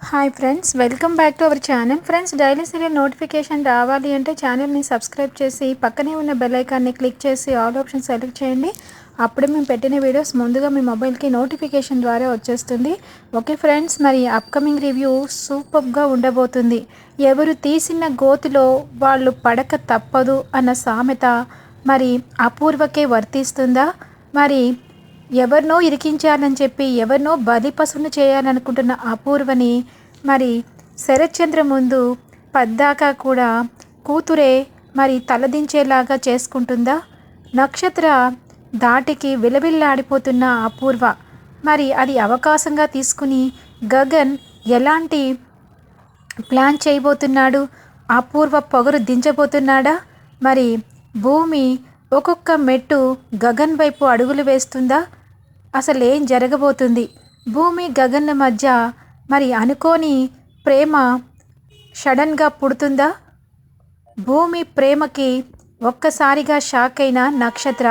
Hi friends welcome back to our channel friends daily serial notification రావాలి అంటే ఛానల్ని subscribe చేసి పక్కనే ఉన్న బెల్ ఐకాన్ని క్లిక్ చేసి ఆల్ ఆప్షన్ సెలెక్ట్ చేయండి. అప్పుడే మేము పెట్టిన వీడియోస్ ముందుగా మీ మొబైల్కి నోటిఫికేషన్ ద్వారా వచ్చేస్తుంది. ఓకే ఫ్రెండ్స్ మరి అప్కమింగ్ రివ్యూ సూపర్గా ఉండబోతుంది. ఎవరు తీసిన గోతిలో వాళ్ళు పడక తప్పదు అన్న సామెత మరి అపూర్వకే వర్తిస్తుందా? మరి ఎవరినో ఇరికించాలని చెప్పి ఎవరినో బలిపసును చేయాలనుకుంటున్న అపూర్వని మరి శరత్చంద్ర ముందు పద్దాకా కూడా కూతురే మరి తలదించేలాగా చేసుకుంటుందా? నక్షత్ర దాటికి విలవిల్లాడిపోతున్న అపూర్వ మరి అది అవకాశంగా తీసుకుని గగన్ ఎలాంటి ప్లాన్ చేయబోతున్నాడు? అపూర్వ పొగరు దించబోతున్నాడా? మరి భూమి ఒక్కొక్క మెట్టు గగన్ వైపు అడుగులు వేస్తుందా? అసలు ఏం జరగబోతుంది? భూమి గగన్ల మధ్య మరి అనుకోని ప్రేమ షడన్గా పుడుతుందా? భూమి ప్రేమకి ఒక్కసారిగా షాక్ అయిన నక్షత్ర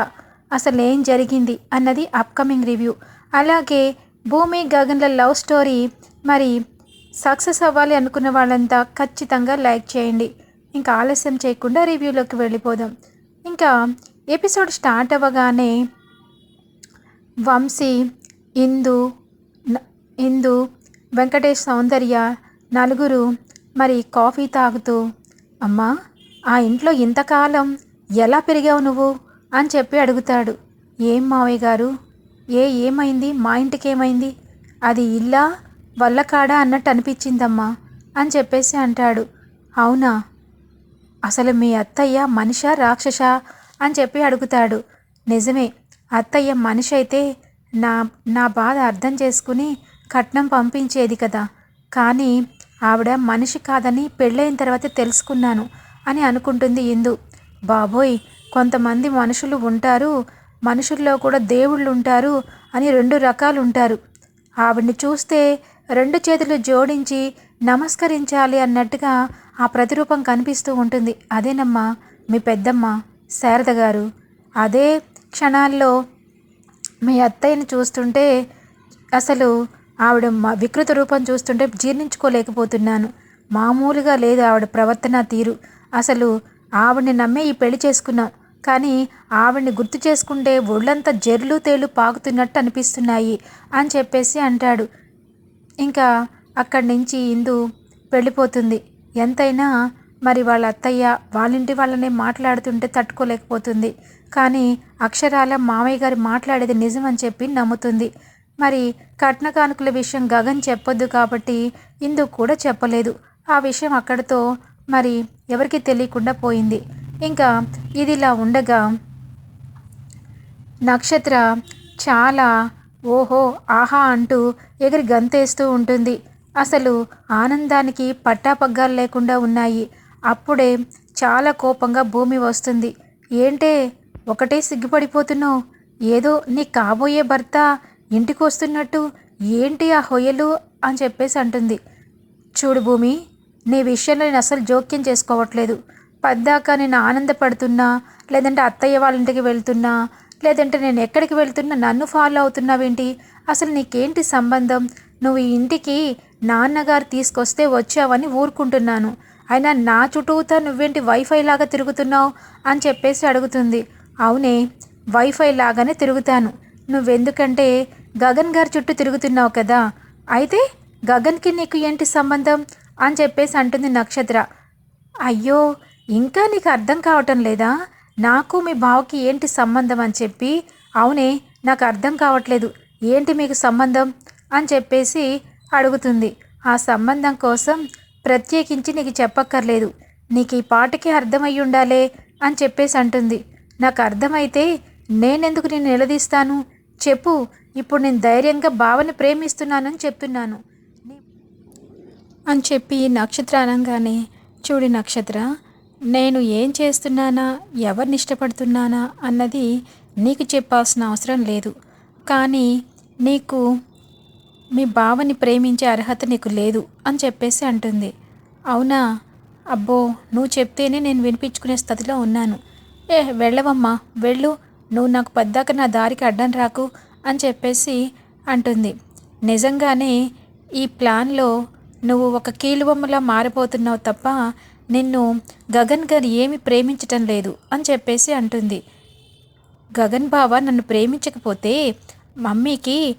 అసలు ఏం జరిగింది అన్నది అప్కమింగ్ రివ్యూ. అలాగే భూమి గగన్ల లవ్ స్టోరీ మరి సక్సెస్ అవ్వాలి అనుకున్న వాళ్ళంతా ఖచ్చితంగా లైక్ చేయండి. ఇంకా ఆలస్యం చేయకుండా రివ్యూలోకి వెళ్ళిపోదాం. ఇంకా ఎపిసోడ్ స్టార్ట్ అవ్వగానే వంశీ ఇందు న- ఇందు వెంకటేష్ సౌందర్య నలుగురు మరి కాఫీ తాగుతూ అమ్మా ఆ ఇంట్లో ఇంతకాలం ఎలా పెరిగావు నువ్వు? అని చెప్పి అడుగుతాడు. ఏం మావయ్య గారు? ఏ ఏమైంది? మా ఇంటికి ఏమైంది అది ఇల్లా వల్లకాడా అన్నట్టు అనిపించిందమ్మా అని చెప్పేసి అంటాడు. అవునా? అసలు మీ అత్తయ్య మనిషా రాక్షసా? అని చెప్పి అడుగుతాడు. నిజమే అత్తయ్య మనిషి అయితే నా నా బాధ అర్థం చేసుకుని కట్నం పంపించేది కదా. కానీ ఆవిడ మనిషి కాదని పెళ్ళైన తర్వాత తెలుసుకున్నాను అని అనుకుంటుంది ఇందు. బాబోయ్ కొంతమంది మనుషులు ఉంటారు మనుషుల్లో కూడా దేవుళ్ళు ఉంటారు అని రెండు రకాలు ఉంటారు ఆవిడ్ని చూస్తే రెండు చేతులు జోడించి నమస్కరించాలి అన్నట్టుగా ఆ ప్రతిరూపం కనిపిస్తూ ఉంటుంది. అదేనమ్మా మీ పెద్దమ్మ? శారద గారు. అదే క్షణాల్లో మీ అత్తయ్యని చూస్తుంటే అసలు ఆవిడ మా వికృత రూపం చూస్తుంటే జీర్ణించుకోలేకపోతున్నాను. మామూలుగా లేదు ఆవిడ ప్రవర్తన తీరు. అసలు ఆవిడని నమ్మే ఈ పెళ్ళి చేసుకున్నాం. కానీ ఆవిడ్ని గుర్తు చేసుకుంటే ఒళ్ళంతా జెర్లు తేలు పాకుతున్నట్టు అనిపిస్తున్నాయి అని చెప్పేసి అంటాడు. ఇంకా అక్కడి నుంచి ఇందు వెళ్ళిపోతుంది ఎంతైనా మరి వాళ్ళ అత్తయ్య వాళ్ళింటి వాళ్ళనే మాట్లాడుతుంటే తట్టుకోలేకపోతుంది. కానీ అక్షరాల మామయ్య గారు మాట్లాడేది నిజం అని చెప్పి నమ్ముతుంది. మరి కట్న కానుకల విషయం గగన్ చెప్పొద్దు కాబట్టి ఇందుకు కూడా చెప్పలేదు. ఆ విషయం అక్కడితో మరి ఎవరికి తెలియకుండా పోయింది. ఇంకా ఇది ఇలా ఉండగా నక్షత్ర చాలా ఓహో ఆహా అంటూ ఎగిరి గంతేస్తూ ఉంటుంది. అసలు ఆనందానికి పట్టాపగ్గాలు లేకుండా ఉన్నాయి. అప్పుడే చాలా కోపంగా భూమి వస్తుంది. ఏంటే ఒకటే సిగ్గుపడిపోతున్నావు? ఏదో నీ కాబోయే భర్త ఇంటికి వస్తున్నట్టు ఏంటి ఆ హొయ్యలు అని చెప్పేసి అంటుంది. చూడు భూమి నీ విషయంలో నేను అసలు జోక్యం చేసుకోవట్లేదు. పద్దాక నేను ఆనందపడుతున్నా లేదంటే అత్తయ్య వాళ్ళ ఇంటికి వెళ్తున్నా లేదంటే నేను ఎక్కడికి వెళ్తున్నా నన్ను ఫాలో అవుతున్నావేంటి? అసలు నీకేంటి సంబంధం? నువ్వు ఈ ఇంటికి నాన్నగారు తీసుకొస్తే వచ్చావని ఊరుకుంటున్నాను. అయినా నా చుట్టూతా నువ్వేంటి వైఫై లాగా తిరుగుతున్నావు? అని చెప్పేసి అడుగుతుంది. అవునే వైఫై లాగానే తిరుగుతాను. నువ్వెందుకంటే గగన్ గారి చుట్టూ తిరుగుతున్నావు కదా. అయితే గగన్కి నీకు ఏంటి సంబంధం? అని చెప్పేసి అంటుంది నక్షత్ర. అయ్యో ఇంకా నీకు అర్థం కావటం లేదా? నాకు మీ బావకి ఏంటి సంబంధం అని చెప్పి అవునే నాకు అర్థం కావట్లేదు. ఏంటి మీకు సంబంధం? అని చెప్పేసి అడుగుతుంది. ఆ సంబంధం కోసం ప్రత్యేకించి నీకు చెప్పక్కర్లేదు. నీకు ఈ పాటకి అర్థమయ్యి ఉండాలే అని చెప్పేసి అంటుంది. నాకు అర్థమైతే నేనెందుకు నేను నిలదీస్తాను? చెప్పు ఇప్పుడు నేను ధైర్యంగా బావని ప్రేమిస్తున్నానని చెప్తున్నాను. అని చెప్పి నక్షత్ర అనగానే చూడి నక్షత్ర నేను ఏం చేస్తున్నానా? ఎవరిని ఇష్టపడుతున్నానా? అన్నది నీకు చెప్పాల్సిన అవసరం లేదు. కానీ నీకు మీ బావని ప్రేమించే అర్హత నీకు లేదు అని చెప్పేసి అంటుంది. అవునా? అబ్బో నువ్వు చెప్తేనే నేను వినిపించుకునే స్థితిలో ఉన్నాను. ఏ వెళ్ళవమ్మా వెళ్ళు. నువ్వు నాకు పద్దాక నా దారికి అడ్డం రాకు అని చెప్పేసి అంటుంది. నిజంగానే ఈ ప్లాన్లో నువ్వు ఒక కీలుబొమ్మలా మారిపోతున్నావు తప్ప నిన్ను గగన్ గారు ఏమి ప్రేమించటం లేదు అని చెప్పేసి అంటుంది. గగన్ బావ నన్ను ప్రేమించకపోతే మమ్మీకి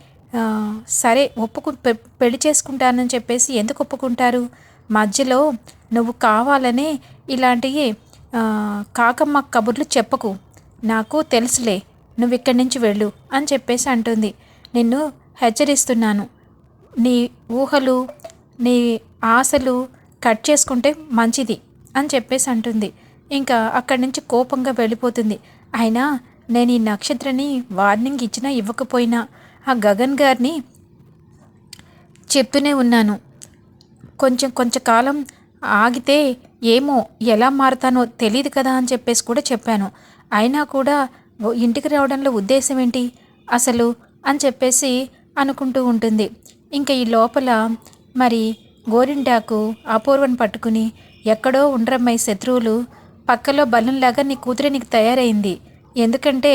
సరే ఒప్పుకు పె- పెళ్ళి చేసుకుంటానని చెప్పేసి ఎందుకు ఒప్పుకుంటారు? మధ్యలో నువ్వు కావాలనే ఇలాంటివి కాకమ్మ కబుర్లు చెప్పకు. నాకు తెలుసులే నువ్వు ఇక్కడి నుంచి వెళ్ళు అని చెప్పేసి అంటుంది. నిన్ను హెచ్చరిస్తున్నాను. నీ ఊహలు నీ ఆశలు కట్ చేసుకుంటే మంచిది అని చెప్పేసి అంటుంది. ఇంకా అక్కడి నుంచి కోపంగా వెళ్ళిపోతుంది. అయినా నేను ఈ నక్షత్రని వార్నింగ్ ఇచ్చినా ఇవ్వకపోయినా ఆ గగన్ గారిని చెప్తూనే ఉన్నాను. కొంచెం కొంచెం కాలం ఆగితే ఏమో ఎలా మారుతానో తెలియదు కదా అని చెప్పేసి కూడా చెప్పాను. అయినా కూడా ఇంటికి రావడంలో ఉద్దేశం ఏంటి? అసలు అని చెప్పేసి అనుకుంటూ ఉంటుంది. ఇంకా ఈ లోపల మరి గోరింటాకు అపూర్వం పట్టుకుని ఎక్కడో ఉండరమ్మాయి శత్రువులు పక్కలో బలంలాగా నీ కూతురి నీకు తయారైంది. ఎందుకంటే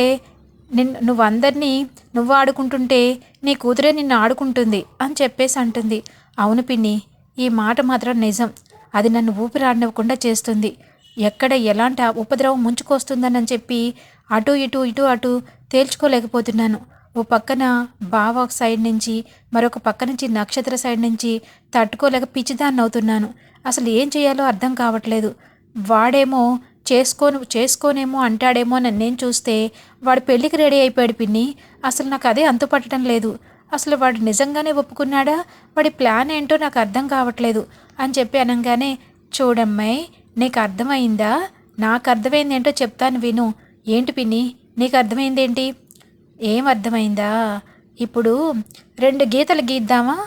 నిన్ను నువ్వు అందరినీ నువ్వు ఆడుకుంటుంటే నీ కూతురే నిన్ను ఆడుకుంటుంది అని చెప్పేసి అంటుంది. అవును పిన్ని ఈ మాట మాత్రం నిజం. అది నన్ను ఊపిరాడనివ్వకుండా చేస్తుంది. ఎక్కడ ఎలాంటి ఉపద్రవం ముంచుకొస్తుందని చెప్పి అటు ఇటు ఇటు అటు తేల్చుకోలేకపోతున్నాను. ఓ పక్కన బావ ఒక సైడ్ నుంచి మరొక పక్క నుంచి నక్షత్ర సైడ్ నుంచి తట్టుకోలేక పిచ్చిదాన్ని అవుతున్నాను అసలు ఏం చేయాలో అర్థం కావట్లేదు. వాడేమో చేసుకోను చేసుకోనేమో అంటాడేమో అని నేను చూస్తే వాడు పెళ్ళికి రెడీ అయిపోయాడు పిన్ని. అసలు నాకు అదే అంతుపట్టడం లేదు. అసలు వాడు నిజంగానే ఒప్పుకున్నాడా? వాడి ప్లాన్ ఏంటో నాకు అర్థం కావట్లేదు అని చెప్పి అనగానే చూడమ్మాయి నీకు అర్థమైందా? నాకు అర్థమైంది ఏంటో చెప్తాను విను. ఏంటి పిన్ని? నీకు అర్థమైందేంటి ఏం అర్థమైందా? ఇప్పుడు రెండు గీతలు గీద్దామా?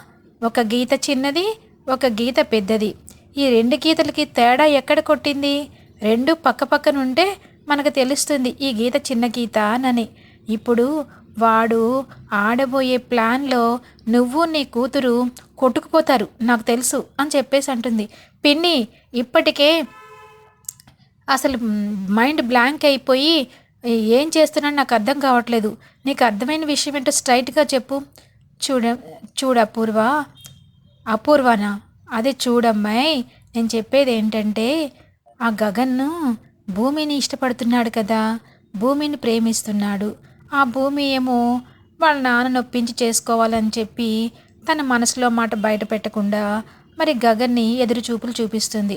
ఒక గీత చిన్నది ఒక గీత పెద్దది. ఈ రెండు గీతలకి తేడా ఎక్కడ కొట్టింది? రెండు పక్క పక్కన ఉంటే మనకు తెలుస్తుంది ఈ గీత చిన్న గీత అని. ఇప్పుడు వాడు ఆడబోయే ప్లాన్లో నువ్వు నీ కూతురు కొట్టుకుపోతారు నాకు తెలుసు అని చెప్పేసి అంటుంది. పిన్ని ఇప్పటికే అసలు మైండ్ బ్లాంక్ అయిపోయి ఏం చేస్తున్నాను నాకు అర్థం కావట్లేదు. నీకు అర్థమైన విషయం ఏంటో స్ట్రైట్గా చెప్పు. చూడ చూడ అపూర్వ. అపూర్వనా? అదే చూడమ్మాయి నేను చెప్పేది ఏంటంటే ఆ గగన్ను భూమిని ఇష్టపడుతున్నాడు కదా భూమిని ప్రేమిస్తున్నాడు. ఆ భూమి ఏమో వాళ్ళ నాన్న నొప్పించి చేసుకోవాలని చెప్పి తన మనసులో మాట బయట పెట్టకుండా మరి గగన్ని ఎదురు చూపులు చూపిస్తుంది.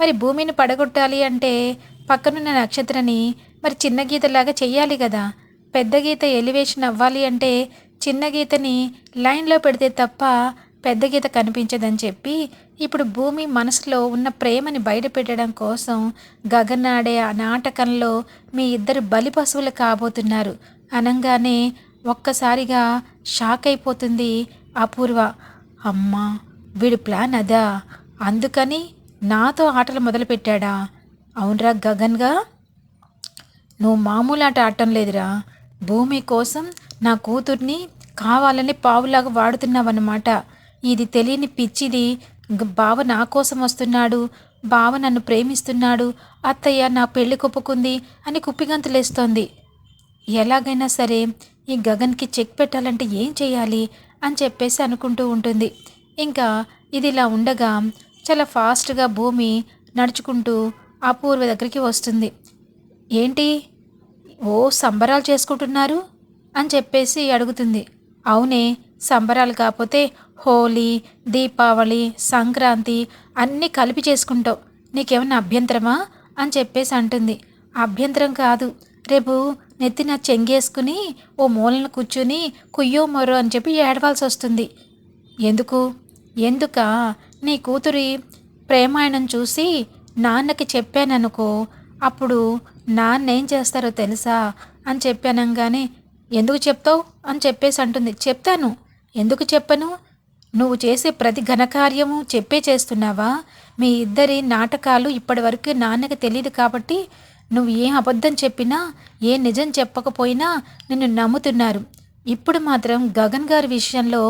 మరి భూమిని పడగొట్టాలి అంటే పక్కనున్న నక్షత్రని మరి చిన్న గీతలాగా చెయ్యాలి కదా. పెద్ద గీత ఎలివేషన్ అవ్వాలి అంటే చిన్న గీతని లైన్లో పెడితే తప్ప పెద్ద గీత కనిపించదని చెప్పి ఇప్పుడు భూమి మనసులో ఉన్న ప్రేమని బయటపెట్టడం కోసం గగనాడే ఆ నాటకంలో మీ ఇద్దరు బలి పశువులు కాబోతున్నారు. అనగానే ఒక్కసారిగా షాక్ అయిపోతుంది అపూర్వ. అమ్మా వీడి ప్లాన్ అదా? అందుకని నాతో ఆటలు మొదలుపెట్టాడా? అవునరా గగన్గా నువ్వు మామూలు ఆట ఆడటం లేదురా. భూమి కోసం నా కూతుర్ని కావాలని పావులాగా వాడుతున్నావన్నమాట. ఇది తెలియని పిచ్చిది బావ నా కోసం వస్తున్నాడు బావ నన్ను ప్రేమిస్తున్నాడు అత్తయ్య నా పెళ్ళి కొప్పుకుంది అని కుప్పిగంతులేస్తోంది. ఎలాగైనా సరే ఈ గగన్కి చెక్ పెట్టాలంటే ఏం చేయాలి అని చెప్పేసి అనుకుంటూ ఉంటుంది. ఇంకా ఇది ఇలా ఉండగా చాలా ఫాస్ట్గా భూమి నడుచుకుంటూ అపూర్వ దగ్గరికి వస్తుంది. ఏంటి? ఓ సంబరాలు చేసుకుంటున్నారు? అని చెప్పేసి అడుగుతుంది. అవునే సంబరాలు కాకపోతే హోలీ దీపావళి సంక్రాంతి అన్నీ కలిపి చేసుకుంటావు. నీకేమన్నా అభ్యంతరమా? అని చెప్పేసి అంటుంది. అభ్యంతరం కాదు. రేపు నెత్తిన చెంగేసుకుని ఓ మూలను కూర్చుని కుయ్యో మరో అని చెప్పి ఏడవాల్సి వస్తుంది ఎందుకు? ఎందుక? నీ కూతురి ప్రేమాయణం చూసి నాన్నకి చెప్పాననుకో అప్పుడు నాన్న ఏం చేస్తారో తెలుసా? అని చెప్పానంగానే ఎందుకు చెప్తావు? అని చెప్పేసి అంటుంది. చెప్తాను. ఎందుకు చెప్పను? నువ్వు చేసే ప్రతి ఘనకార్యము చెప్పే చేస్తున్నావా? మీ ఇద్దరి నాటకాలు ఇప్పటివరకు నాన్నకి తెలియదు కాబట్టి నువ్వు ఏం అబద్ధం చెప్పినా ఏ నిజం చెప్పకపోయినా నిన్ను నమ్ముతున్నారు. ఇప్పుడు మాత్రం గగన్ గారి విషయంలో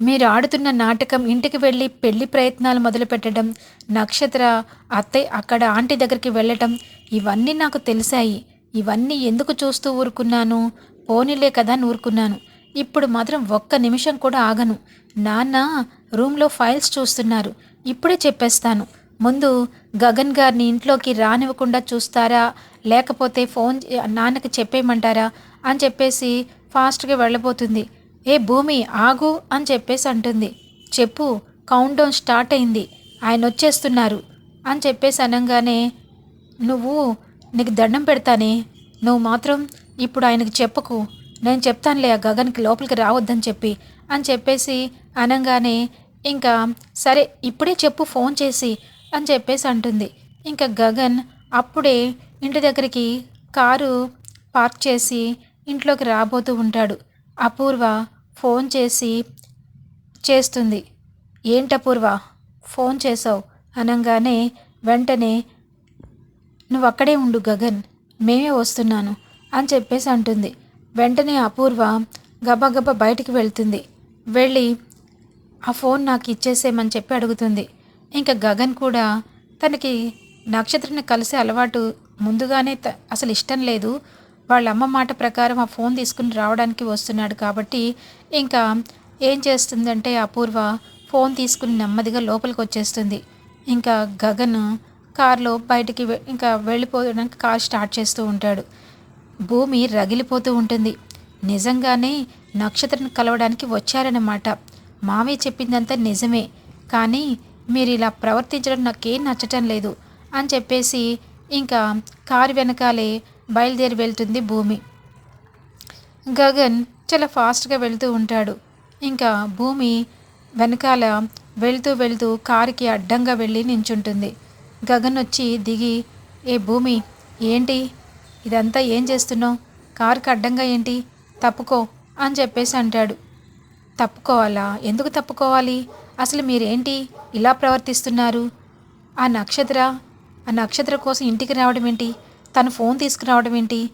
మీరు ఆడుతున్న నాటకం ఇంటికి వెళ్ళి పెళ్ళి ప్రయత్నాలు మొదలుపెట్టడం నక్షత్ర అత్తయ్య అక్కడ ఆంటీ దగ్గరికి వెళ్ళటం ఇవన్నీ నాకు తెలిసాయి. ఇవన్నీ ఎందుకు చూస్తూ ఊరుకున్నాను? పోనీలే కదా అని ఊరుకున్నాను ఇప్పుడు మాత్రం ఒక్క నిమిషం కూడా ఆగను. నాన్న రూమ్లో ఫైల్స్ చూస్తున్నారు. ఇప్పుడే చెప్పేస్తాను. ముందు గగన్ గారిని ఇంట్లోకి రానివ్వకుండా చూస్తారా? లేకపోతే ఫోన్ నాన్నకి చెప్పేయమంటారా? అని చెప్పేసి ఫాస్ట్గా వెళ్ళబోతుంది. ఏ భూమి ఆగు అని చెప్పేసి అంటుంది. చెప్పు కౌంట్ డౌన్ స్టార్ట్ అయింది. ఆయన వచ్చేస్తున్నారు. అని చెప్పేసి అనగానే నువ్వు నీకు దండం పెడతానే. నువ్వు మాత్రం ఇప్పుడు ఆయనకు చెప్పకు. నేను చెప్తానులే ఆ గగన్కి లోపలికి రావద్దని చెప్పి అని చెప్పేసి అనగానే ఇంకా సరే ఇప్పుడే చెప్పు ఫోన్ చేసి అని చెప్పేసి అంటుంది. ఇంకా గగన్ అప్పుడే ఇంటి దగ్గరికి కారు పార్క్ చేసి ఇంట్లోకి రాబోతూ ఉంటాడు. అపూర్వ ఫోన్ చేసి చేస్తుంది. ఏంటపూర్వ ఫోన్ చేసావు? అనగానే వెంటనే నువ్వు అక్కడే ఉండు గగన్ మేమే వస్తున్నాను అని చెప్పేసి అంటుంది. వెంటనే అపూర్వ గబగబ బయటికి వెళ్తుంది. వెళ్ళి ఆ ఫోన్ నాకు ఇచ్చేసేయమని చెప్పి అడుగుతుంది. ఇంకా గగన్ కూడా తనకి నక్షత్రని కలిసే అలవాటు ముందుగానే త- అసలు ఇష్టం లేదు. వాళ్ళ అమ్మ మాట ప్రకారం ఆ ఫోన్ తీసుకుని రావడానికి వస్తున్నాడు కాబట్టి ఇంకా ఏం చేస్తుందంటే అపూర్వ ఫోన్ తీసుకుని నెమ్మదిగా లోపలికి వచ్చేస్తుంది ఇంకా గగన్ కారులో బయటికి ఇంకా వెళ్ళిపోవడానికి కార్ స్టార్ట్ చేస్తూ ఉంటాడు. భూమి రగిలిపోతూ ఉంటుంది. నిజంగానే నక్షత్రం కలవడానికి వచ్చారన్నమాట. మామయ్య చెప్పిందంతా నిజమే. కానీ మీరు ఇలా ప్రవర్తించడం నాకేం నచ్చటం లేదు అని చెప్పేసి ఇంకా కారు వెనకాలే బయలుదేరి వెళ్తుంది భూమి. గగన్ చాలా ఫాస్ట్గా వెళ్తూ ఉంటాడు. ఇంకా భూమి వెనకాల వెళ్తూ వెళ్తూ కారుకి అడ్డంగా వెళ్ళి నించుంటుంది. గగన్ వచ్చి దిగి ఏ భూమి ఏంటి? ఇదంతా ఏం చేస్తున్నావు? కారుకి అడ్డంగా ఏంటి? తప్పుకో అని చెప్పేసి అంటాడు. తప్పుకోవాలా? ఎందుకు తప్పుకోవాలి? అసలు మీరేంటి? ఇలా ప్రవర్తిస్తున్నారు? ఆ నక్షత్ర ఆ నక్షత్ర కోసం ఇంటికి రావడం ఏంటి? తను ఫోన్ తీసుకురావడం ఏంటి?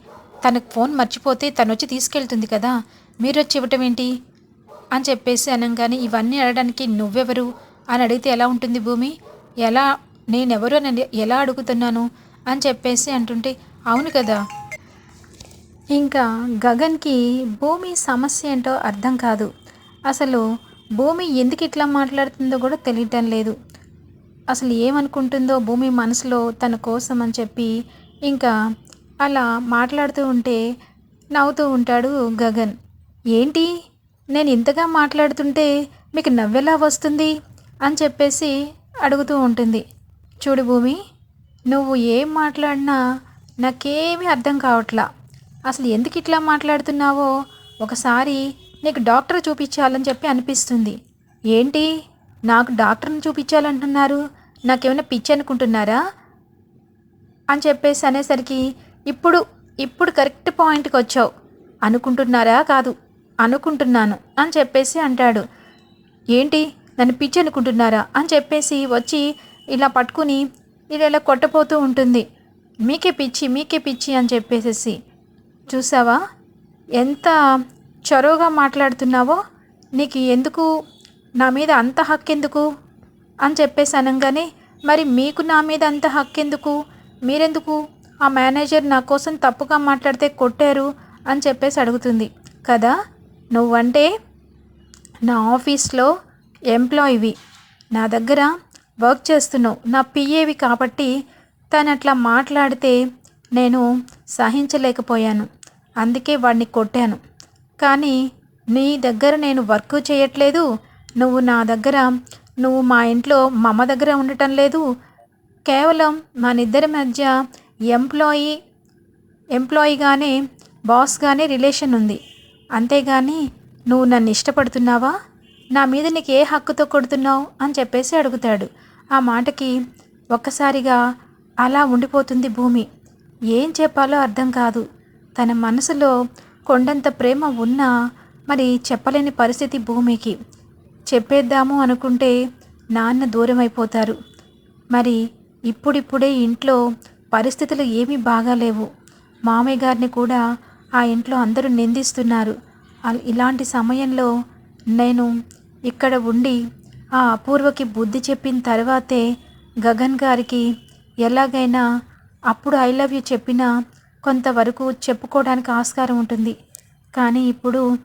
తనకు ఫోన్ మర్చిపోతే తను వచ్చి తీసుకెళ్తుంది కదా? మీరు వచ్చి ఇవ్వటం ఏంటి? అని చెప్పేసి అనగానే ఇవన్నీ అడగడానికి నువ్వెవరు? అని అడిగితే ఎలా ఉంటుంది భూమి? ఎలా నేనెవరు అని ఎలా అడుగుతున్నాను? అని చెప్పేసి అంటుంటే అవును కదా. ఇంకా గగన్కి భూమి సమస్య ఏంటో అర్థం కాదు. అసలు భూమి ఎందుకు ఇట్లా మాట్లాడుతుందో కూడా తెలియటం లేదు. అసలు ఏమనుకుంటుందో భూమి మనసులో తన కోసం అని చెప్పి ఇంకా అలా మాట్లాడుతూ ఉంటే నవ్వుతూ ఉంటాడు గగన్. ఏంటి? నేను ఇంతగా మాట్లాడుతుంటే మీకు నవ్వెలా వస్తుంది? అని చెప్పేసి అడుగుతూ ఉంటుంది. చూడు భూమి నువ్వు ఏం మాట్లాడినా నాకేమీ అర్థం కావట్లా. అసలు ఎందుకు ఇట్లా మాట్లాడుతున్నావో? ఒకసారి నీకు డాక్టర్ చూపించాలని చెప్పి అనిపిస్తుంది. ఏంటి? నాకు డాక్టర్ని చూపించాలంటున్నారు? నాకేమైనా పిచ్చి అనుకుంటున్నారా? అని చెప్పేసి అనేసరికి ఇప్పుడు ఇప్పుడు కరెక్ట్ పాయింట్కి వచ్చావు. అనుకుంటున్నారా కాదు అనుకుంటున్నాను అని చెప్పేసి అంటాడు. ఏంటి? నన్ను పిచ్చి అనుకుంటున్నారా? అని చెప్పేసి వచ్చి ఇలా పట్టుకుని ఇలా ఇలా కొట్టపోతూ ఉంటుంది. మీకే పిచ్చి మీకే పిచ్చి అని చెప్పేసేసి చూసావా? ఎంత చొరవగా మాట్లాడుతున్నావో? నీకు ఎందుకు? నా మీద అంత హక్కెందుకు? అని చెప్పేసి అనగానే మరి మీకు నా మీద అంత హక్కెందుకు? మీరెందుకు? ఆ మేనేజర్ నా కోసం తప్పుగా మాట్లాడితే కొట్టారు? అని చెప్పేసి అడుగుతుంది. కదా? నువ్వంటే నా ఆఫీస్లో ఎంప్లాయీవి. నా దగ్గర వర్క్ చేస్తున్నావు. నా పిఏవి కాబట్టి తను అట్లా మాట్లాడితే నేను సహించలేకపోయాను. అందుకే వాడిని కొట్టాను. కానీ నీ దగ్గర నేను వర్క్ చేయట్లేదు. నువ్వు నా దగ్గర నువ్వు మా ఇంట్లో మా అమ్మ దగ్గర ఉండటం లేదు. కేవలం మన ఇద్దరి మధ్య ఎంప్లాయీ ఎంప్లాయీగానే బాస్గానే రిలేషన్ ఉంది. అంతేగాని నువ్వు నన్ను ఇష్టపడుతున్నావా? నా మీద నీకు ఏ హక్కుతో కొడుతున్నావు? అని చెప్పేసి అడుగుతాడు. ఆ మాటకి ఒక్కసారిగా అలా ఉండిపోతుంది భూమి. ఏం చెప్పాలో అర్థం కాదు. తన మనసులో కొండంత ప్రేమ ఉన్నా మరి చెప్పలేని పరిస్థితి భూమికి. చెప్పేద్దాము అనుకుంటే నాన్న దూరం అయిపోతారు మరి ఇప్పుడిప్పుడే ఇంట్లో పరిస్థితులు ఏమీ బాగాలేవు. మామయ్య గారిని కూడా ఆ ఇంట్లో అందరూ నిందిస్తున్నారు. ఇలాంటి సమయంలో నేను ఇక్కడ ఉండి ఆ అపూర్వకి బుద్ధి చెప్పిన తర్వాతే గగన్ గారికి ఎలాగైనా అప్పుడు ఐ లవ్ యూ చెప్పినా కొంతవరకు చెప్పుకోవడానికి ఆస్కారం ఉంటుంది. కానీ ఇప్పుడు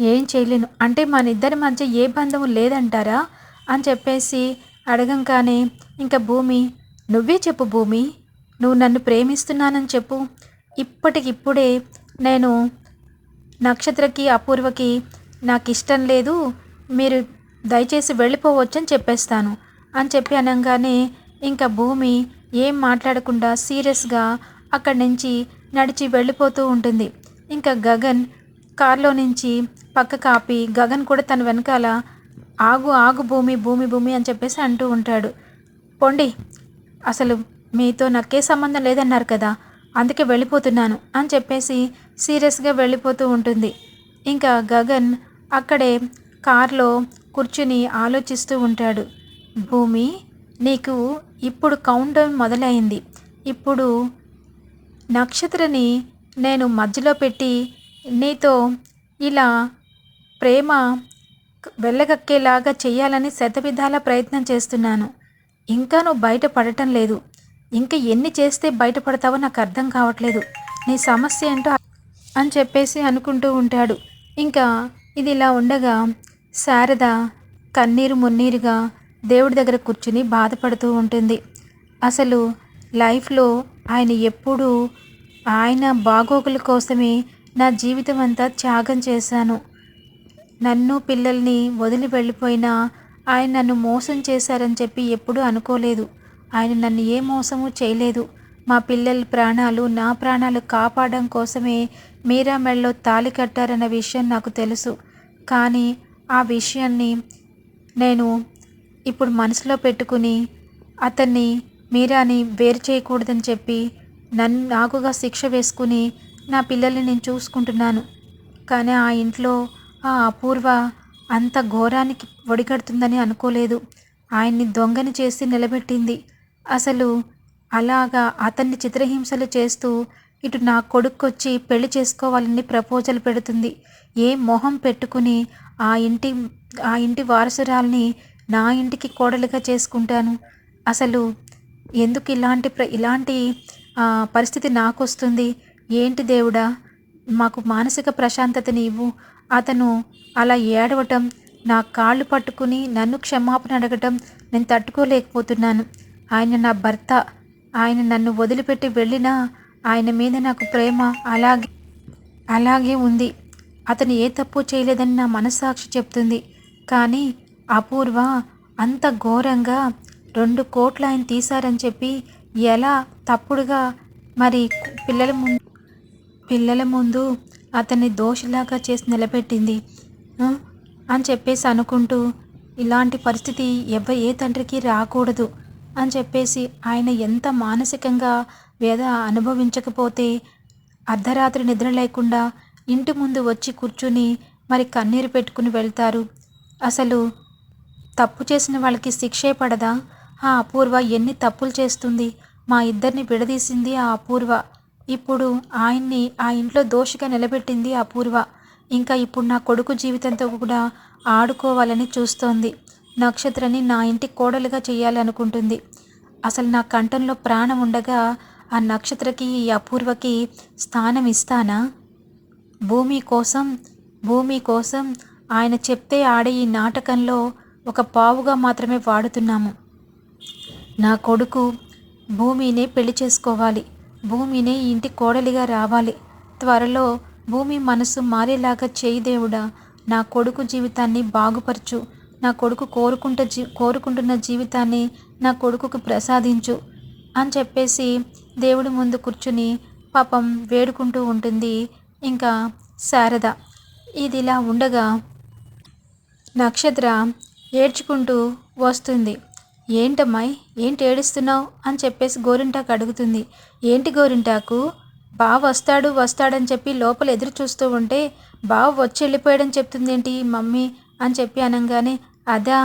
ఏం చేయలేను. అంటే మన ఇద్దరి మధ్య ఏ బంధం లేదంటారా? అని చెప్పేసి అడగంగానే ఇంకా భూమి నువ్వే చెప్పు భూమి నువ్వు నన్ను ప్రేమిస్తున్నానని చెప్పు. ఇప్పటికిప్పుడే నేను నక్షత్రకి అపూర్వకి నాకు ఇష్టం లేదు మీరు దయచేసి వెళ్ళిపోవచ్చని చెప్పేస్తాను. అని చెప్పి అనగానే ఇంకా భూమి ఏం మాట్లాడకుండా సీరియస్గా అక్కడి నుంచి నడిచి వెళ్ళిపోతూ ఉంటుంది. ఇంకా గగన్ కారులో నుంచి పక్క కాపి గగన్ కూడా తన వెనకాల ఆగు ఆగు భూమి భూమి భూమి అని చెప్పేసి అంటూ ఉంటాడు. పొండి అసలు మీతో నాకే సంబంధం లేదన్నారు కదా అందుకే వెళ్ళిపోతున్నాను అని చెప్పేసి సీరియస్గా వెళ్ళిపోతూ ఉంటుంది. ఇంకా గగన్ అక్కడే కార్లో కూర్చుని ఆలోచిస్తూ ఉంటాడు. భూమి నీకు ఇప్పుడు కౌంట్ డౌన్ మొదలైంది. ఇప్పుడు నక్షత్రని నేను మధ్యలో పెట్టి నీతో ఇలా ప్రేమ వెళ్ళగక్కేలాగా చేయాలని శతవిధాల ప్రయత్నం చేస్తున్నాను. ఇంకా నువ్వు బయటపడటం లేదు. ఇంకా ఎన్ని చేస్తే బయటపడతావో నాకు అర్థం కావట్లేదు. నీ సమస్య ఏంటో అని చెప్పేసి అనుకుంటూ ఉంటాడు. ఇంకా ఇది ఇలా ఉండగా శారద కన్నీరు మున్నీరుగా దేవుడి దగ్గర కూర్చుని బాధపడుతూ ఉంటుంది. అసలు లైఫ్లో ఆయన ఎప్పుడూ ఆయన బాగోగుల కోసమే నా జీవితం అంతా త్యాగం చేశాను. నన్ను పిల్లల్ని వదిలి వెళ్ళిపోయినా ఆయన నన్ను మోసం చేశారని చెప్పి ఎప్పుడూ అనుకోలేదు. ఆయన నన్ను ఏ మోసము చేయలేదు. మా పిల్లల ప్రాణాలు నా ప్రాణాలు కాపాడడం కోసమే మీరా మెళ్ళలో తాళి కట్టారన్న విషయం నాకు తెలుసు. కానీ ఆ విషయాన్ని నేను ఇప్పుడు మనసులో పెట్టుకుని అతన్ని మీరాని వేరు చేయకూడదని చెప్పి నన్ను నాకుగా శిక్ష వేసుకుని నా పిల్లల్ని నేను చూసుకుంటున్నాను. కానీ ఆ ఇంట్లో ఆ అపూర్వ అంత ఘోరానికి ఒడిగడుతుందని అనుకోలేదు. ఆయన్ని దొంగని చేసి నిలబెట్టింది. అసలు అలాగా అతన్ని చిత్రహింసలు చేస్తూ ఇటు నా కొడుకొచ్చి పెళ్ళి చేసుకోవాలని ప్రపోజల్ పెడుతుంది. ఏ మొహం పెట్టుకుని ఆ ఇంటి ఆ ఇంటి వారసురాల్ని నా ఇంటికి కోడలుగా చేసుకుంటాను. అసలు ఎందుకు ఇలాంటి ప్ర ఇలాంటి పరిస్థితి నాకు వస్తుంది ఏంటి దేవుడా? మాకు మానసిక ప్రశాంతతని ఇవ్వు. అతను అలా ఏడవటం నా కాళ్ళు పట్టుకుని నన్ను క్షమాపణ అడగటం నేను తట్టుకోలేకపోతున్నాను. ఆయన నా భర్త. ఆయన నన్ను వదిలిపెట్టి వెళ్ళినా ఆయన మీద నాకు ప్రేమ అలాగే అలాగే ఉంది. అతను ఏ తప్పు చేయలేదని నా మనస్సాక్షి చెప్తుంది. కానీ అపూర్వ అంత ఘోరంగా రెండు కోట్లు ఆయన తీశారని చెప్పి ఎలా తప్పుడుగా మరి పిల్లల ముందు పిల్లల ముందు అతన్ని దోషిలాగా చేసి నిలబెట్టింది అని చెప్పేసి అనుకుంటూ ఇలాంటి పరిస్థితి ఎవ ఏ తండ్రికి రాకూడదు అని చెప్పేసి ఆయన ఎంత మానసికంగా వేద అనుభవించకపోతే అర్ధరాత్రి నిద్ర లేకుండా ఇంటి ముందు వచ్చి కూర్చుని మరి కన్నీరు పెట్టుకుని వెళ్తారు. అసలు తప్పు చేసిన వాళ్ళకి శిక్షే పడదా? ఆ అపూర్వ ఎన్ని తప్పులు చేస్తుంది? మా ఇద్దరిని విడదీసింది ఆ అపూర్వ. ఇప్పుడు ఆయన్ని ఆ ఇంట్లో దోషిగా నిలబెట్టింది అపూర్వ. ఇంకా ఇప్పుడు నా కొడుకు జీవితంతో కూడా ఆడుకోవాలని చూస్తోంది. నక్షత్రని నా ఇంటి కోడలుగా చేయాలనుకుంటుంది. అసలు నా కంఠంలో ప్రాణం ఉండగా ఆ నక్షత్రకి ఈ అపూర్వకి స్థానం ఇస్తానా? భూమి కోసం భూమి కోసం ఆయన చెప్తే ఆడే ఈ నాటకంలో ఒక పావుగా మాత్రమే వాడుతున్నాము. నా కొడుకు భూమినే పెళ్ళి చేసుకోవాలి. భూమినే ఇంటి కోడలిగా రావాలి. త్వరలో భూమి మనసు మారేలాగా చేయి దేవుడా నా కొడుకు జీవితాన్ని బాగుపరచు. నా కొడుకు కోరుకుంట జీ కోరుకుంటున్న జీవితాన్ని నా కొడుకుకు ప్రసాదించు అని చెప్పేసి దేవుడి ముందు కూర్చుని పాపం వేడుకుంటూ ఉంటుంది ఇంకా శారద. ఇది ఇలా ఉండగా నక్షత్ర ఏడ్చుకుంటూ వస్తుంది. ఏంటమ్మాయి? ఏంటి ఏడుస్తున్నావు? అని చెప్పేసి గోరింటాకు అడుగుతుంది. ఏంటి గోరింటాకు? బావ వస్తాడు వస్తాడని చెప్పి లోపల ఎదురు చూస్తూ ఉంటే బావ వచ్చి వెళ్ళిపోయాడని చెప్తుంది ఏంటి మమ్మీ? అని చెప్పి అనగానే అదా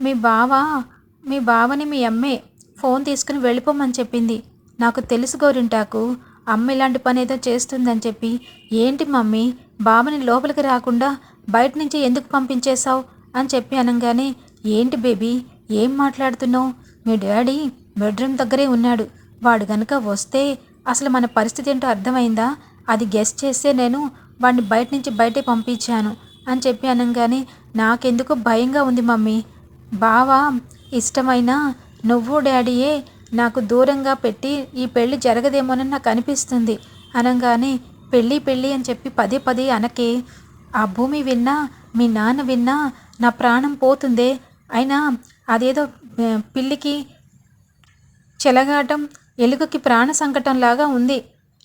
మీ బావ? మీ బావని మీ అమ్మే ఫోన్ తీసుకుని వెళ్ళిపోమని చెప్పింది. నాకు తెలుసు గోరింటాకు అమ్మ ఇలాంటి పని ఏదో చేస్తుందని చెప్పి. ఏంటి మమ్మీ? బావని లోపలికి రాకుండా బయట నుంచి ఎందుకు పంపించేశావు? అని చెప్పి అనగానే ఏంటి బేబీ ఏం మాట్లాడుతున్నావు? మీ డాడీ బెడ్రూమ్ దగ్గరే ఉన్నాడు. వాడు గనుక వస్తే అసలు మన పరిస్థితి ఏంటో అర్థమైందా? అది గెస్ట్ చేస్తే నేను వాడిని బయట నుంచి బయటే పంపించాను అని చెప్పి అనగానే నాకెందుకు భయంగా ఉంది మమ్మీ. బావ ఇష్టమైన నువ్వు డాడీయే నాకు దూరంగా పెట్టి ఈ పెళ్ళి జరగదేమోనని నాకు అనిపిస్తుంది అనగానే పెళ్ళి పెళ్ళి అని చెప్పి పదే పదే అనకే ఆ భూమి విన్నా మీ నాన్న విన్నా నా ప్రాణం పోతుందే. అయినా అదేదో పిల్లికి చెలగాటం ఎలుకకి ప్రాణ సంకటంలాగా ఉంది.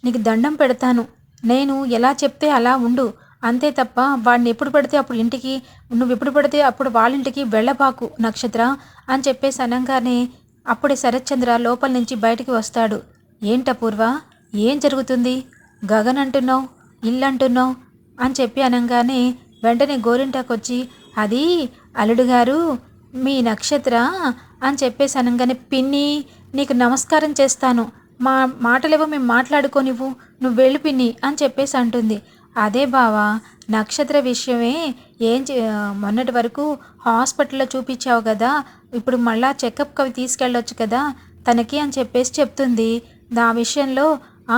నీకు దండం పెడతాను. నేను ఎలా చెప్తే అలా ఉండు. అంతే తప్ప వాడిని ఎప్పుడు పడితే అప్పుడు ఇంటికి నువ్వు ఎప్పుడు పడితే అప్పుడు వాళ్ళ ఇంటికి వెళ్ళబాకు నక్షత్ర అని చెప్పేసి అనగానే అప్పుడే శరత్చంద్ర లోపల నుంచి బయటికి వస్తాడు. ఏంట పూర్వ? ఏం జరుగుతుంది? గగన్ అంటున్నావు ఇల్లు అంటున్నావు అని చెప్పి అనగానే వెంటనే గోరింటాకొచ్చి అది అల్లుడు గారు మీ నక్షత్ర అని చెప్పేసి అనగానే పిన్ని నీకు నమస్కారం చేస్తాను. మా మాటలేవో మేము మాట్లాడుకోనివ్వు. నువ్వు వెళ్ళి పిన్ని అని చెప్పేసి అంటుంది. అదే బావా నక్షత్ర విషయమే ఏం చే మొన్నటి వరకు హాస్పిటల్లో చూపించావు కదా ఇప్పుడు మళ్ళా చెకప్కి అవి తీసుకెళ్ళొచ్చు కదా తనకి అని చెప్పేసి చెప్తుంది. ఆ విషయంలో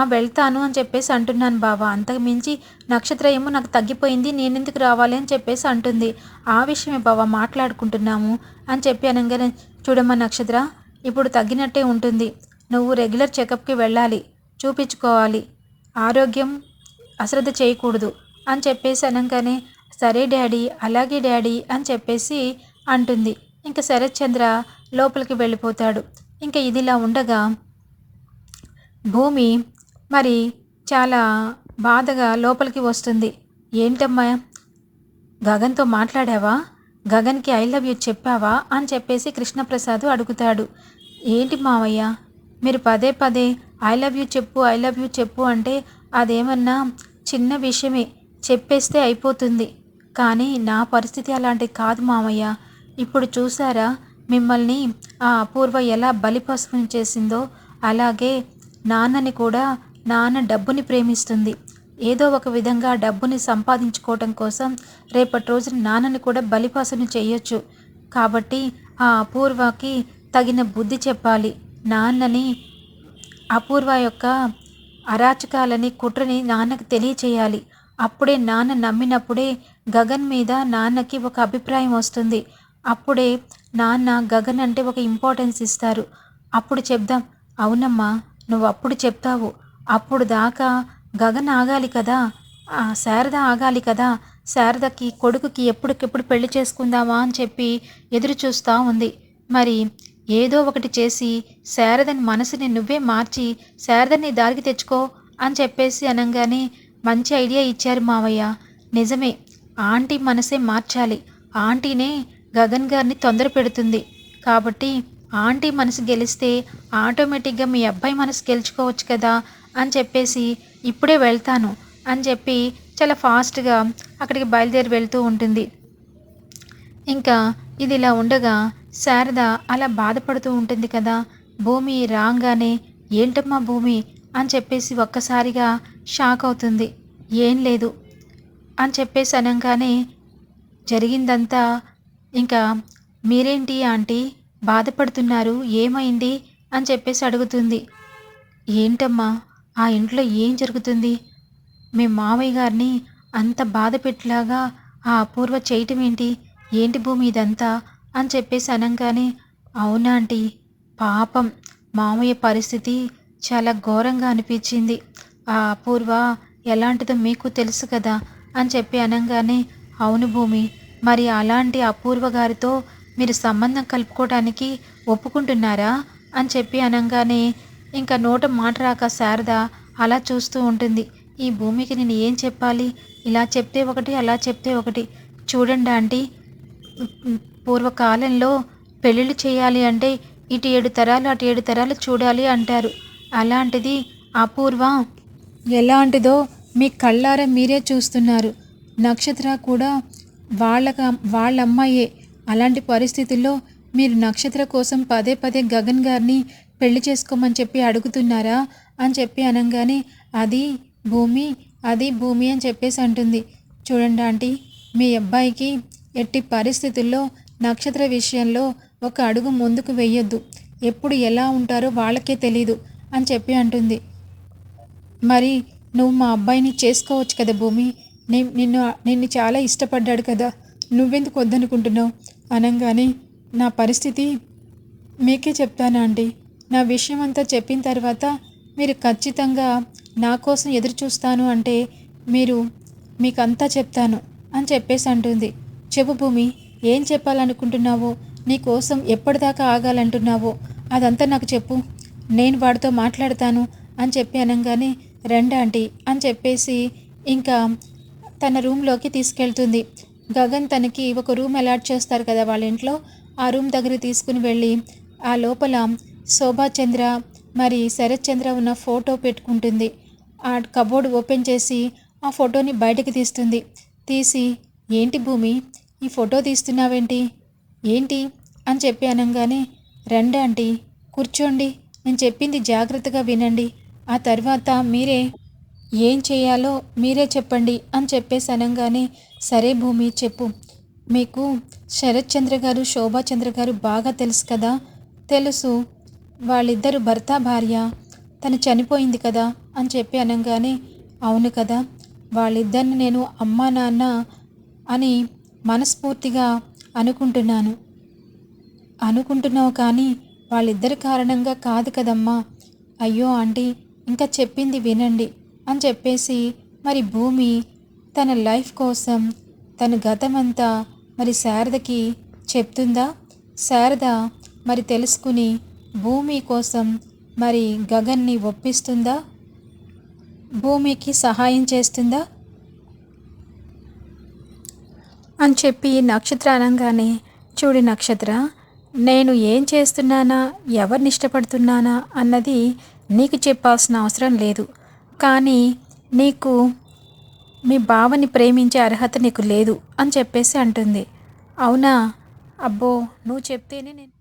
వెళ్తాను అని చెప్పేసి అంటున్నాను బావా. అంతకు మించి నక్షత్ర ఏమో నాకు తగ్గిపోయింది నేను ఎందుకు రావాలి అని చెప్పేసి అంటుంది. ఆ విషయమే బావా మాట్లాడుకుంటున్నాము అని చెప్పి అనగానే చూడమ్మా నక్షత్ర ఇప్పుడు తగ్గినట్టే ఉంటుంది. నువ్వు రెగ్యులర్ చెకప్కి వెళ్ళాలి చూపించుకోవాలి. ఆరోగ్యం అశ్రద్ధ చేయకూడదు అని చెప్పేసి అనగానే సరే డాడీ అలాగే డాడీ అని చెప్పేసి అంటుంది. ఇంకా శరత్చంద్ర లోపలికి వెళ్ళిపోతాడు. ఇంకా ఇదిలా ఉండగా భూమి మరి చాలా బాధగా లోపలికి వస్తుంది. ఏంటమ్మా? గగన్తో మాట్లాడావా? గగన్కి ఐ లవ్ యూ చెప్పావా? అని చెప్పేసి కృష్ణప్రసాద్ అడుగుతాడు. ఏంటి మావయ్య? మీరు పదే పదే ఐ లవ్ యూ చెప్పు ఐ లవ్ యూ చెప్పు అంటే అదేమన్నా చిన్న విషయమే. చెప్పేస్తే అయిపోతుంది. కానీ నా పరిస్థితి అలాంటిది కాదు మామయ్య ఇప్పుడు చూసారా? మిమ్మల్ని ఆ అపూర్వ ఎలా బలిపశువుని చేసిందో అలాగే నాన్నని కూడా నాన్న డబ్బుని ప్రేమిస్తుంది. ఏదో ఒక విధంగా డబ్బుని సంపాదించుకోవటం కోసం రేపటి రోజున నాన్నని కూడా బలిపాసన చేయొచ్చు. కాబట్టి ఆ అపూర్వకి తగిన బుద్ధి చెప్పాలి. నాన్నని అపూర్వ యొక్క అరాచకాలని కుట్రని నాన్నకి తెలియచేయాలి. అప్పుడే నాన్న నమ్మినప్పుడే గగన్ మీద నాన్నకి ఒక అభిప్రాయం వస్తుంది. అప్పుడే నాన్న గగన్ అంటే ఒక ఇంపార్టెన్స్ ఇస్తారు. అప్పుడు చెప్దాం అవునమ్మా నువ్వు అప్పుడు చెప్తావు. అప్పుడు దాకా గగన్ ఆగాలి కదా? శారద ఆగాలి కదా? శారదకి కొడుకుకి ఎప్పటికెప్పుడు పెళ్ళి చేసుకుందామా అని చెప్పి ఎదురు చూస్తూ ఉంది. మరి ఏదో ఒకటి చేసి శారదని మనసుని నువ్వే మార్చి శారదని దారికి తెచ్చుకో అని చెప్పేసి అనగానే మంచి ఐడియా ఇచ్చారు మావయ్య. నిజమే ఆంటీ మనసే మార్చాలి. ఆంటీనే గగన్ గారిని తొందర పెడుతుంది. కాబట్టి ఆంటీ మనసు గెలిస్తే ఆటోమేటిక్గా మీ అబ్బాయి మనసు గెలుచుకోవచ్చు కదా అని చెప్పేసి ఇప్పుడే వెళ్తాను అని చెప్పి చాలా ఫాస్ట్గా అక్కడికి బయలుదేరి వెళ్తూ ఉంటుంది. ఇంకా ఇది ఇలా ఉండగా శారద అలా బాధపడుతూ ఉంటుంది కదా. భూమి రాగానే ఏంటమ్మా భూమి? అని చెప్పేసి ఒక్కసారిగా షాక్ అవుతుంది. ఏం లేదు అని చెప్పేసి అనగానే జరిగిందంతా ఇంకా మీరేంటి ఆంటీ? బాధపడుతున్నారు? ఏమైంది? అని చెప్పేసి అడుగుతుంది. ఏంటమ్మా? ఆ ఇంట్లో ఏం జరుగుతుంది? మీ మామయ్య గారిని అంత బాధ పెట్టేలాగా ఆ అపూర్వ చేయటం ఏంటి? ఏంటి భూమి ఇదంతా? అని చెప్పేసి అనగానే అవునా ఆంటీ పాపం మామయ్య పరిస్థితి చాలా ఘోరంగా అనిపించింది. ఆ అపూర్వ ఎలాంటిదో మీకు తెలుసు కదా? అని చెప్పి అనగానే అవును భూమి మరి అలాంటి అపూర్వ గారితో మీరు సంబంధం కలుపుకోవడానికి ఒప్పుకుంటున్నారా? అని చెప్పి అనగానే ఇంకా నోట మాట రాక శారద అలా చూస్తూ ఉంటుంది. ఈ భూమికి నేను ఏం చెప్పాలి? ఇలా చెప్తే ఒకటి అలా చెప్తే ఒకటి. చూడండి ఆంటీ పూర్వకాలంలో పెళ్ళిళ్ళు చేయాలి అంటే ఇటు ఏడు తరాలు అటు ఏడు తరాలు చూడాలి అంటారు. అలాంటిది అపూర్వ ఎలాంటిదో మీ కళ్ళారా మీరే చూస్తున్నారు. నక్షత్ర కూడా వాళ్ళక వాళ్ళమ్మాయే. అలాంటి పరిస్థితుల్లో మీరు నక్షత్ర కోసం పదే పదే గగన్ గారిని పెళ్ళి చేసుకోమని చెప్పి అడుగుతున్నారా అని చెప్పి అనగానే అది భూమి అది భూమి అని చెప్పేసి అంటుంది. చూడండి ఆంటీ మీ అబ్బాయికి ఎట్టి పరిస్థితుల్లో నక్షత్ర విషయంలో ఒక అడుగు ముందుకు వెయ్యొద్దు ఎప్పుడు ఎలా ఉంటారో వాళ్ళకే తెలీదు అని చెప్పి అంటుంది. మరి నువ్వు మా అబ్బాయిని చేసుకోవచ్చు కదా భూమి? నే నిన్ను నిన్ను చాలా ఇష్టపడ్డాడు కదా. నువ్వెందుకు వద్దనుకుంటున్నావు? అనగానే నా పరిస్థితి మీకే చెప్తానా ఆంటీ. నా విషయం అంతా చెప్పిన తర్వాత మీరు ఖచ్చితంగా నా కోసం ఎదురు చూస్తాను అంటే మీరు మీకంతా చెప్తాను అని చెప్పేసి అంటుంది. చెప్పు భూమి ఏం చెప్పాలనుకుంటున్నావో? నీ కోసం ఎప్పటిదాకా ఆగాలంటున్నావో? అదంతా నాకు చెప్పు. నేను వాడితో మాట్లాడతాను అని చెప్పి అనగానే రండి ఆంటీ అని చెప్పేసి ఇంకా తన రూమ్లోకి తీసుకెళ్తుంది. గగన్ తనకి ఒక రూమ్ అలాట్ చేస్తారు కదా వాళ్ళ ఇంట్లో. ఆ రూమ్ దగ్గర తీసుకుని వెళ్ళి ఆ లోపల శోభాచంద్ర మరి శరత్చంద్ర ఉన్న ఫోటో పెట్టుకుంటుంది. ఆ కబోర్డ్ ఓపెన్ చేసి ఆ ఫోటోని బయటకు తీస్తుంది. తీసి ఏంటి భూమి? ఈ ఫోటో తీస్తున్నావేంటి? ఏంటి? అని చెప్పి అనగానే రండి ఆంటీ కూర్చోండి. నేను చెప్పింది జాగ్రత్తగా వినండి. ఆ తర్వాత మీరే ఏం చేయాలో మీరే చెప్పండి. అని చెప్పేసి అనగానే సరే భూమి చెప్పు. మీకు శరత్ చంద్ర గారు శోభాచంద్ర గారు బాగా తెలుసు కదా? తెలుసు. వాళ్ళిద్దరు భర్త భార్య తను చనిపోయింది కదా అని చెప్పి అనగానే అవును కదా వాళ్ళిద్దరిని నేను అమ్మా నాన్న అని మనస్ఫూర్తిగా అనుకుంటున్నాను. అనుకుంటున్నావు కానీ వాళ్ళిద్దరి కారణంగా కాదు కదమ్మా. అయ్యో ఆంటీ ఇంకా చెప్పింది వినండి అని చెప్పేసి మరి భూమి తన లైఫ్ కోసం తన గతమంతా మరి శారదకి చెప్తుందా? శారద మరి తెలుసుకుని భూమి కోసం మరి గగన్ని ఒప్పిస్తుందా? భూమికి సహాయం చేస్తుందా? అని చెప్పి నక్షత్ర అనగానే చూడు నక్షత్ర నేను ఏం చేస్తున్నానా? ఎవరిని ఇష్టపడుతున్నానా? అన్నది నీకు చెప్పాల్సిన అవసరం లేదు. కానీ నీకు మీ బావని ప్రేమించే అర్హత నీకు లేదు అని చెప్పేసి అంటుంది. అవునా? అబ్బో నువ్వు చెప్తేనే నేను